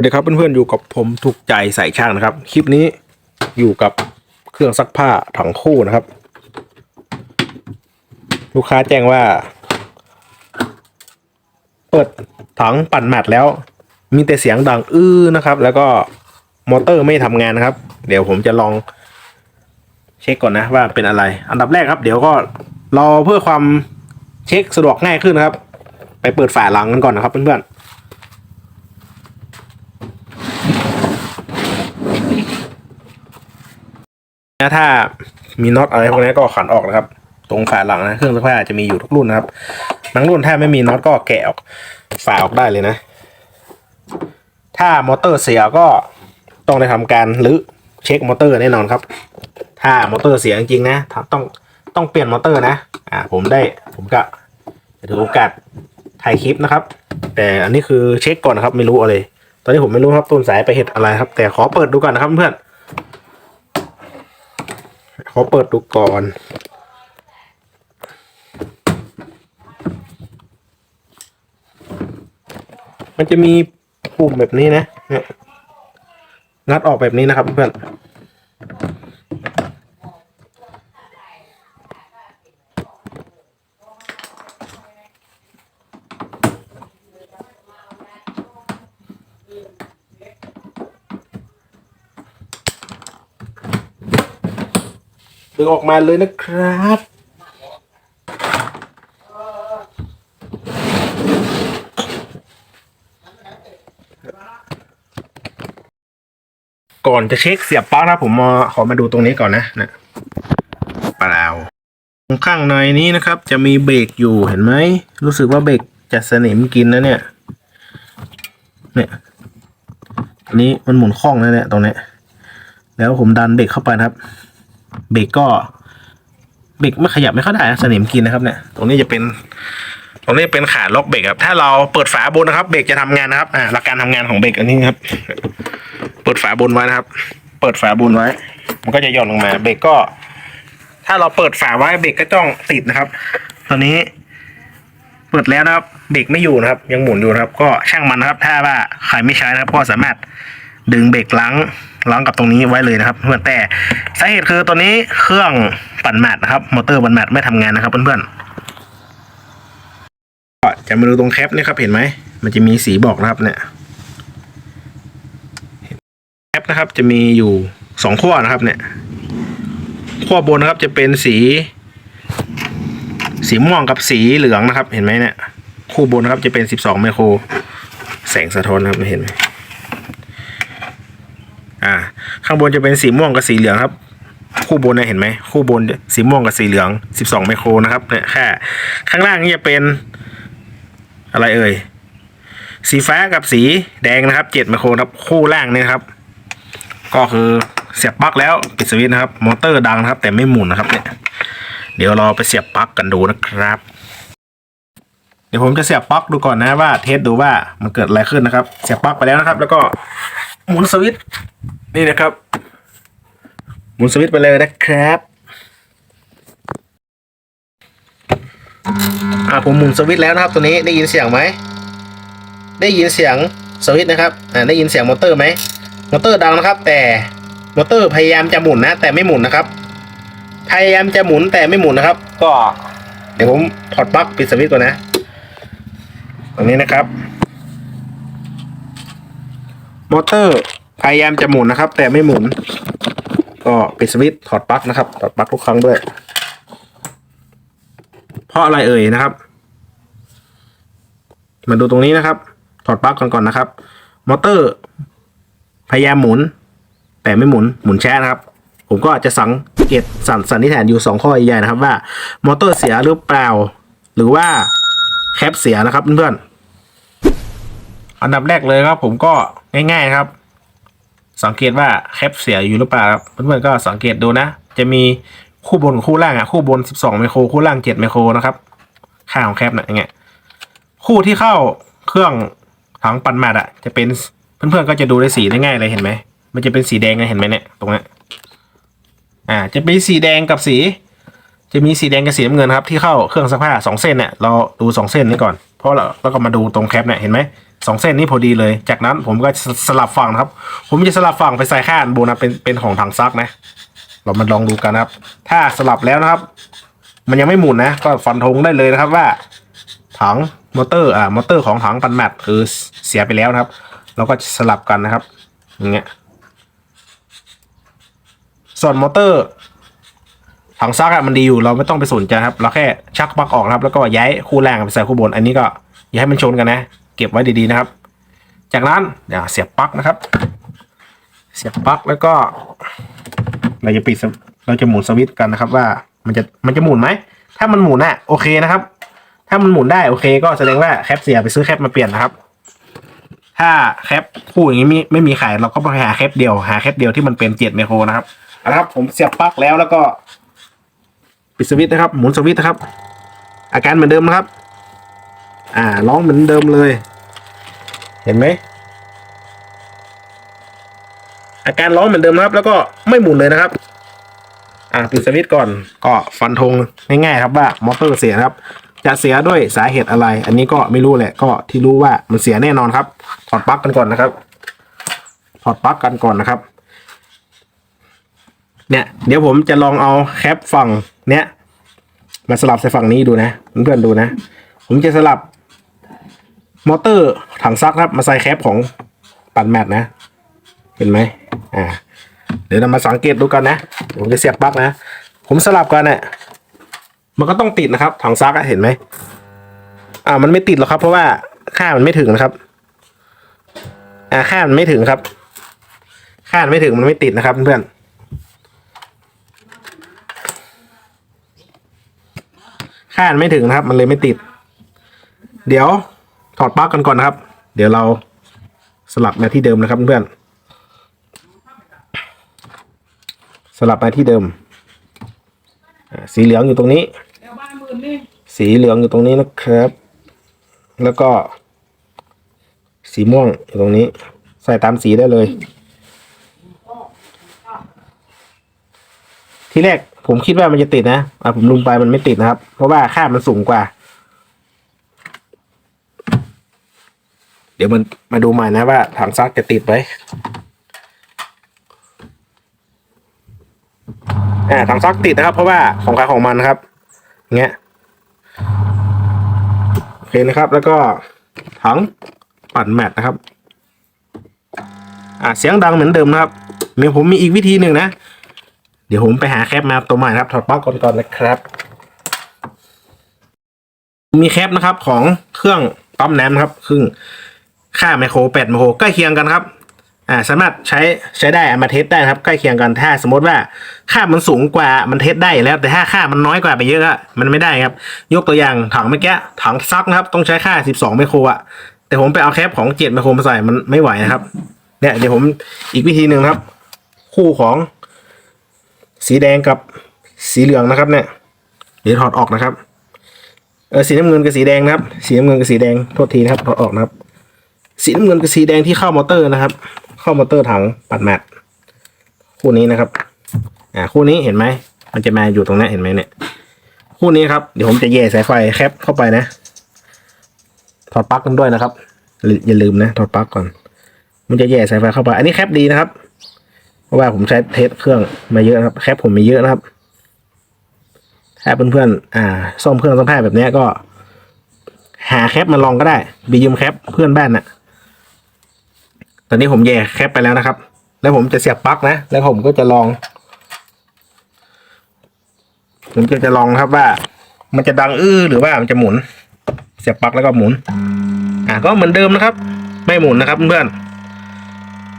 สวัสดีครับเพื่อนๆอยู่กับผมถูกใจใส่ช่างนะครับ คลิปนี้อยู่กับเครื่องซักผ้าถังคู่นะครับ ลูกค้าแจ้งว่า เปิดถังปั่นแมตแล้ว มีแต่เสียงดังอื้อนะครับ แล้วก็มอเตอร์ไม่ทำงานนะครับ เดี๋ยวผมจะลองเช็คก่อนนะว่าเป็นอะไร อันดับแรกครับ เดี๋ยวก็รอเพื่อความเช็คสะดวกง่ายขึ้นนะครับ ไปเปิดฝาหลังกันก่อนนะครับเพื่อนๆ นะถ้ามีน็อตอะไรพวกนี้ก็ขันออกนะครับ ตรงฝาหลังนะเครื่องซักผ้าจะมีอยู่ทุกรุ่นนะครับบางรุ่นถ้าไม่มีน็อตก็แกะออกฝาออกได้เลยนะ ถ้ามอเตอร์เสียก็ต้องได้ทำการรื้อเช็คมอเตอร์แน่นอนครับ ถ้ามอเตอร์เสียจริงๆนะต้องต้องเปลี่ยนมอเตอร์นะอ่าผมได้ผมก็จะถือโอกาสถ่ายคลิปนะครับ แต่อันนี้คือเช็คก่อนนะครับ ไม่รู้อะไร ตอนนี้ผมไม่รู้ครับต้นสายไปเหตุอะไรครับ แต่ขอเปิดดูก่อนนะครับเพื่อน อเปิดดูก่อน มันจะมีปุ่มแบบนี้นะเนี่ยงัดออกแบบนี้นะครับเพื่อน ดึงออกมาเลยนะครับ ก่อนจะเช็คเสียบปลั๊กนะผมมาขอมาดูตรงนี้ก่อนนะนะเปล่าตรงข้างในนี้นะครับ จะมีเบรกอยู่เห็นไหม รู้สึกว่าเบรกจะสนิมกินนะเนี่ย เนี่ยอันนี้มันหมุนคล่องนะเนี่ยตรงนี้ แล้วผมดันเบรกเข้าไปครับ เบรกก็เบรกไม่ขยับไม่เข้าได้นะสนิมกินนะครับเนี่ยตรงนี้จะเป็น ตรงนี้เป็นขาล็อกเบรกครับ ถ้าเราเปิดฝาบนนะครับ เบรกจะทำงานนะครับอ่าหลักการทำงานของเบรกอันนี้ครับ เปิดฝาบนไว้นะครับ เปิดฝาบนไว้ มันก็จะหย่อนลงมา เบรกก็ ถ้าเราเปิดฝาไว้เบรกก็ต้องติดนะครับ ตอนนี้ เปิดแล้วนะครับ เบรกไม่อยู่นะครับ ยังหมุนอยู่นะครับ ก็ช่างมันนะครับ ถ้าว่าใครไม่ใช้นะครับก็สามารถดึงเบรกล้าง ล้างกับตรงนี้ไว้เลยนะครับเพื่อนแต่สาเหตุคือตัวนี้เครื่องปั่นแมทนะครับ มอเตอร์ปั่นแมทไม่ทำงานนะครับเพื่อนๆก็จะมาดูตรงแคปนี่ครับเห็นไหมมันจะมีสีบอกนะครับเนี่ยแคปนะครับ จะมีอยู่สองขั้วนะครับ เนี่ยขั้วบนนะครับจะเป็นสี สีม่วงกับสีเหลืองนะครับ เห็นไหมเนี่ย คู่บนนะครับจะเป็นสิบสองไมโคร แสงสะท้อนนะครับเห็นไหมอ่า ข้างบนจะเป็นสีม่วงกับสีเหลืองครับ คู่บนเนี่ยเห็นไหมคู่บนสีม่วงกับสีเหลืองสิบสองไมโครนะครับเนี่ยแค่ข้างล่างนี่จะเป็นอะไรเอ่ยสีฟ้ากับสีแดงนะครับเจ็ดไมโครครับคู่ล่างนี่ครับ ก็คือเสียบปลั๊กแล้วปิดสวิตช์นะครับ มอเตอร์ดังนะครับ แต่ไม่หมุนนะครับเนี่ยเดี๋ยวเราไปเสียบปลั๊กกันดูนะครับ เดี๋ยวผมจะเสียบปลั๊กดูก่อนนะว่าเทสดูว่ามันเกิดอะไรขึ้นนะครับ เสียบปลั๊กไปแล้วนะครับ แล้วก็ หมุนสวิตช์นี่นะครับ หมุนสวิตช์ไปเลยนะครับอ่าผมหมุนสวิตช์แล้วนะครับตัวนี้ได้ยินเสียงไหมได้ยินเสียงสวิตช์นะครับอ่าได้ยินเสียงมอเตอร์ไหมมอเตอร์ดังนะครับ แต่มอเตอร์พยายามจะหมุนนะ แต่ไม่หมุนนะครับ พยายามจะหมุนแต่ไม่หมุนนะครับ ก็ เดี๋ยวผมถอดปลั๊กปิดสวิตช์ก่อนนะตรงนี้นะครับ มอเตอร์พยายามจะหมุนนะครับ แต่ไม่หมุน ก็ปิดสวิตช์ถอดปลั๊กนะครับถอดปลั๊กทุกครั้งด้วย เพราะอะไรเอ่ยนะครับ มาดูตรงนี้นะครับ ถอดปลั๊กก่อนก่อนนะครับ มอเตอร์ พยายามหมุน แต่ไม่หมุนหมุนแช่นะครับ ผมก็จะสังเกตสันสันนิษฐานอยู่สองข้อใหญ่ๆนะครับ ว่า มอเตอร์เสียหรือเปล่า หรือว่าแคปเสียนะครับเพื่อนๆอันดับแรกเลยครับ ผมก็ ง่ายๆครับ สังเกตว่าแคปเสียอยู่หรือเปล่าครับเพื่อนๆก็สังเกตดูนะ จะมีคู่บนคู่ล่างอะคู่บน 12 ไมโครคู่ล่าง 7 ไมโครนะครับค่าของแคปนะอย่างเงี้ยคู่ที่เข้าเครื่องถังปั่นแมทอะ จะเป็นเพื่อนๆก็จะดูได้สีได้ง่ายเลยเห็นไหมมันจะเป็นสีแดงนะเห็นไหมเนี่ยตรงนี้อ่า จะเป็นสีแดงกับสี จะมีสีแดงกับสีน้ำเงินครับที่เข้าเครื่องซักผ้าสองเส้นเนี่ยเราดูสองเส้นนี้ก่อนเพราะเราแล้วก็มาดูตรงแคปเนี่ยเห็นไหม สองเส้นนี้พอดีเลย จากนั้นผมก็สลับฝั่งนะครับ ผมจะสลับฝั่งไปใส่ข้างบนนะเป็นเป็นของถังซักนะ เรามาลองดูกันนะครับ ถ้าสลับแล้วนะครับ มันยังไม่หมุนนะ ก็ฟันธงได้เลยนะครับว่า ถังมอเตอร์อ่ามอเตอร์ของถังปันแมทคือเสียไปแล้วนะครับ เราก็สลับกันนะครับอย่างเงี้ยส่วนมอเตอร์ถังซักอะมันดีอยู่เราไม่ต้องไปสนใจครับ เราแค่ชักปลั๊กออกครับ แล้วก็ย้ายคู่แรงไปใส่คู่บน อันนี้ก็อย่าให้มันชนกันนะ เก็บไว้ดีๆนะครับ จากนั้นเดี๋ยวเสียบปลั๊กนะครับ เสียบปลั๊กแล้วก็ เราจะปิดเราจะหมุนสวิตช์กันนะครับ ว่ามันจะมันจะหมุนไหมถ้ามันหมุนน่ะโอเคนะครับ ถ้ามันหมุนได้โอเค ก็แสดงว่าแคปเสียไปซื้อแคปมาเปลี่ยนนะครับ ถ้าแคปคู่อย่างนี้ไม่ไม่มีขายเราก็ไปหาแคปเดียวหาแคปเดียวที่มันเป็นเจ็ดไมโครนะครับเอาละครับ ผมเสียบปลั๊กแล้วแล้วก็ ปิดสวิตช์นะครับ หมุนสวิตช์นะครับ อาการเหมือนเดิมนะครับ อ่าร้องเหมือนเดิมเลย เห็นไหมอาการร้องเหมือนเดิมนะครับ แล้วก็ไม่หมุนเลยนะครับ อ่าปิดสวิตช์ก่อนก็ฟันธงง่ายๆครับว่ามอเตอร์เสียนะครับ จะเสียด้วยสาเหตุอะไร อันนี้ก็ไม่รู้แหละก็ที่รู้ว่ามันเสียแน่นอนครับถอดปลั๊กกันก่อนนะครับถอดปลั๊กกันก่อนนะครับ เนี่ย เดี๋ยวผมจะลองเอาแคปฝั่งเนี้ยมาสลับใส่ฝั่งนี้ดูนะเพื่อนๆดูนะ ผมจะสลับ มอเตอร์ถังซักครับมาใส่แคปของปั่นแมทนะ เห็นไหมอ่าเดี๋ยวเรามาสังเกตดูกันนะผมจะเสียบปลั๊กนะ ผมสลับกันเนี่ยมันก็ต้องติดนะครับ ถังซักอะเห็นไหมอ่ามันไม่ติดหรอกครับ เพราะว่าค่ามันไม่ถึงนะครับ อ่าค่ามันไม่ถึงครับ ค่ามันไม่ถึงมันไม่ติดนะครับเพื่อนค่ามันไม่ถึงนะครับ มันเลยไม่ติด เดี๋ยว ถอดปลั๊กกันก่อนนะครับ เดี๋ยวเราสลับมาที่เดิมนะครับเพื่อนสลับมาที่เดิม สีเหลืองอยู่ตรงนี้ สีเหลืองอยู่ตรงนี้นะครับ แล้วก็ สีม่วงอยู่ตรงนี้ ใส่ตามสีได้เลย ที่แรกผมคิดว่ามันจะติดนะอะผมลุมไปมันไม่ติดนะครับ เพราะว่าค่ามันสูงกว่า เดี๋ยวมันมาดูใหม่นะว่าถังซักจะติดไหมอ่าถังซักติดนะครับ เพราะว่าของใครของมันครับเงี้ยโอเคนะครับ แล้วก็ถังปั่นแมทนะครับ อ่าเสียงดังเหมือนเดิมนะครับเดี๋ยวผมมีอีกวิธีหนึ่งนะ เดี๋ยวผมไปหาแคปมาตัวใหม่นะครับถอดปลั๊กก่อนก่อนนะครับ มีแคปนะครับของเครื่องปั๊มน้ำนะครับครึ่ง ค่าไมโครแปดไมโครใกล้เคียงกันครับอ่าสามารถใช้ใช้ได้เอามาเทสได้ครับใกล้เคียงกันถ้าสมมติว่าค่ามันสูงกว่ามันเทสได้แล้ว แต่ถ้าค่ามันน้อยกว่าไปเยอะอะมันไม่ได้ครับ ยกตัวอย่างถังเมื่อกี้ถังซักนะครับ ต้องใช้ค่า 12 ไมโครอะแต่ผมไปเอาแคปของ7ไมโครมาใส่มันไม่ไหวนะครับเนี่ยเดี๋ยวผมอีกวิธีหนึ่งครับ คู่ของ สีแดงกับสีเหลืองนะครับเนี่ยเดี๋ยวถอดออกนะครับเออสีน้ำเงินกับสีแดงนะครับ สีน้ำเงินกับสีแดงโทษทีนะครับถอดออกนะครับ สีน้ำเงินกับสีแดงที่เข้ามอเตอร์นะครับ เข้ามอเตอร์ถังปัดแมทคู่นี้นะครับ อ่าคู่นี้เห็นไหมมันจะมาอยู่ตรงนี้เห็นไหมเนี่ยคู่นี้ครับเดี๋ยวผมจะแย่สายไฟแคปเข้าไปนะถอดปลั๊กกันด้วยนะครับอย่าลืมนะถอดปลั๊กก่อน มันจะแย่สายไฟเข้าไป อันนี้แคปดีนะครับ เพราะว่าผมใช้เทสเครื่องมาเยอะนะครับแคปผมมีเยอะนะครับถ้าเพื่อนๆอ่าซ่อมเครื่องซ่อมแพทแบบนี้ก็ หาแคปมาลองก็ได้บียืมแคปเพื่อนบ้านน่ะ ตอนนี้ผมแย่แคปไปแล้วนะครับ แล้วผมจะเสียบปลั๊กนะ แล้วผมก็จะลอง ผมก็จะลองครับว่า มันจะดังอื้อหรือว่ามันจะหมุน เสียบปลั๊กแล้วก็หมุน อ่าก็เหมือนเดิมนะครับ ไม่หมุนนะครับเพื่อน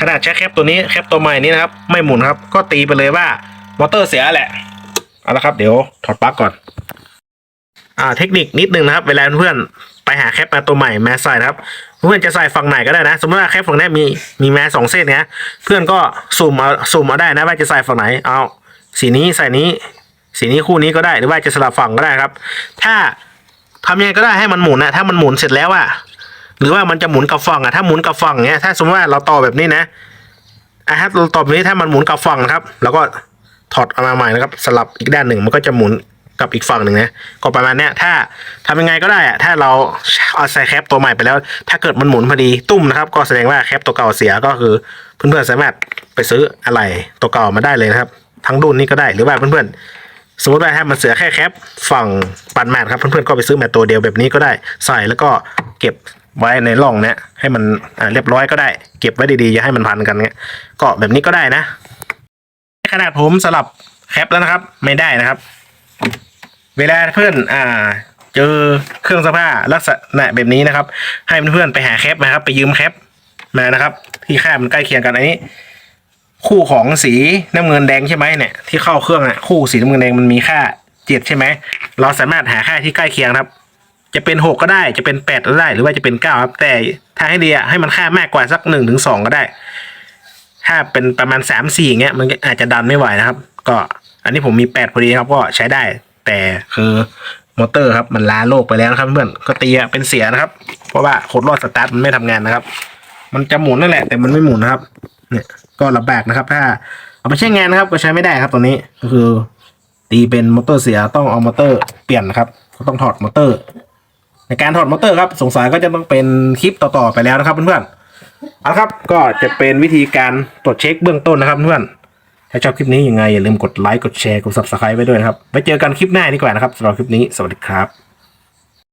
ขนาดใช้แคปตัวนี้แคปตัวใหม่นี้นะครับ ไม่หมุนครับ ก็ตีไปเลยว่ามอเตอร์เสียแหละเอาละครับ เดี๋ยวถอดปลั๊กก่อนอ่าเทคนิคนิดนึงนะครับ เวลาเพื่อนไปหาแคปมาตัวใหม่มาใส่นะครับ เพื่อนจะใส่ฝั่งไหนก็ได้นะ สมมติว่าแคปฝั่งนี้มีมีแม้สองเส้นเนี้ยเพื่อนก็สุ่มเอาสุ่มเอาได้นะว่าจะใส่ฝั่งไหนเอาสีนี้ใส่นี้ สีนี้คู่นี้ก็ได้หรือว่าจะสลับฝั่งก็ได้ครับ ถ้าทำยังไงก็ได้ให้มันหมุนนะถ้ามันหมุนเสร็จแล้วอะหรือว่ามันจะหมุนกับฝั่งอะถ้าหมุนกับฝั่งเนี้ยถ้าสมมติว่าเราต่อแบบนี้นะอะถ้าเราต่อแบบนี้ถ้ามันหมุนกับฝั่งนะครับ แล้วก็ถอดเอามาใหม่นะครับ สลับอีกด้านหนึ่งมันก็จะหมุน กับอีกฝั่งหนึ่งนะก็ประมาณเนี้ยถ้าทำยังไงก็ได้อะถ้าเราเอาใส่แคปตัวใหม่ไปแล้ว ถ้าเกิดมันหมุนพอดีตุ้มนะครับ ก็แสดงว่าแคปตัวเก่าเสียก็คือเพื่อนๆสามารถไปซื้ออะไรตัวเก่ามาได้เลยนะครับ ทั้งดุนนี้ก็ได้หรือว่าเพื่อนๆสมมติว่าถ้ามันเสือแค่แคปฝั่งปันแมทครับเพื่อนๆก็ไปซื้อแมทตัวเดียวแบบนี้ก็ได้ใส่แล้วก็เก็บไว้ในร่องเนี้ยให้มันเรียบร้อยก็ได้ เก็บไว้ดีๆอย่าให้มันพันกันเงี้ยก็แบบนี้ก็ได้นะขนาดผมสลับแคปแล้วนะครับ ไม่ได้นะครับ เวลาเพื่อนอ่าเจอเครื่องซักผ้าลักษณะแบบนี้นะครับ ให้เพื่อนๆไปหาแคปนะครับ ไปยืมแคปมานะครับ ที่ค่ามันใกล้เคียงกันอันนี้ คู่ของสีน้ำเงินแดงใช่ไหมเนี่ยที่เข้าเครื่องอะคู่สีน้ำเงินแดงมันมีค่าเจ็ดใช่ไหมเราสามารถหาค่าที่ใกล้เคียงครับ จะเป็นหกก็ได้จะเป็นแปดก็ได้ หรือว่าจะเป็นเก้าครับ แต่ถ้าให้ดีอะให้มันค่ามากกว่าสักหนึ่งถึงสองก็ได้ ถ้าเป็นประมาณสามสี่เงี้ยมันอาจจะดันไม่ไหวนะครับ ก็อันนี้ผมมีแปดพอดีครับก็ใช้ได้ แต่คือมอเตอร์ครับมันล้าโลกไปแล้วนะครับเพื่อนก็ตีอะเป็นเสียนะครับ เพราะว่าโคดรอดสตาร์ทมันไม่ทำงานนะครับ มันจะหมุนนั่นแหละแต่มันไม่หมุนนะครับ เนี่ยก็ลำบากนะครับ ถ้าเอาไปใช้งานนะครับ ก็ใช้ไม่ได้ครับตัวนี้ก็คือ ตีเป็นมอเตอร์เสียต้องเอามอเตอร์เปลี่ยนนะครับ ก็ต้องถอดมอเตอร์ ในการถอดมอเตอร์ครับ สงสัยก็จะต้องเป็นคลิปต่อๆไปแล้วนะครับเพื่อนๆเอาละครับก็จะเป็นวิธีการตรวจเช็คเบื้องต้นนะครับเพื่อน ถ้าชอบคลิปนี้ยังไงอย่าลืมกดไลค์กดแชร์กด subscribe ไว้ด้วยนะครับไว้เจอกันคลิปหน้าดีกว่านะครับสำหรับคลิปนี้สวัสดีครับ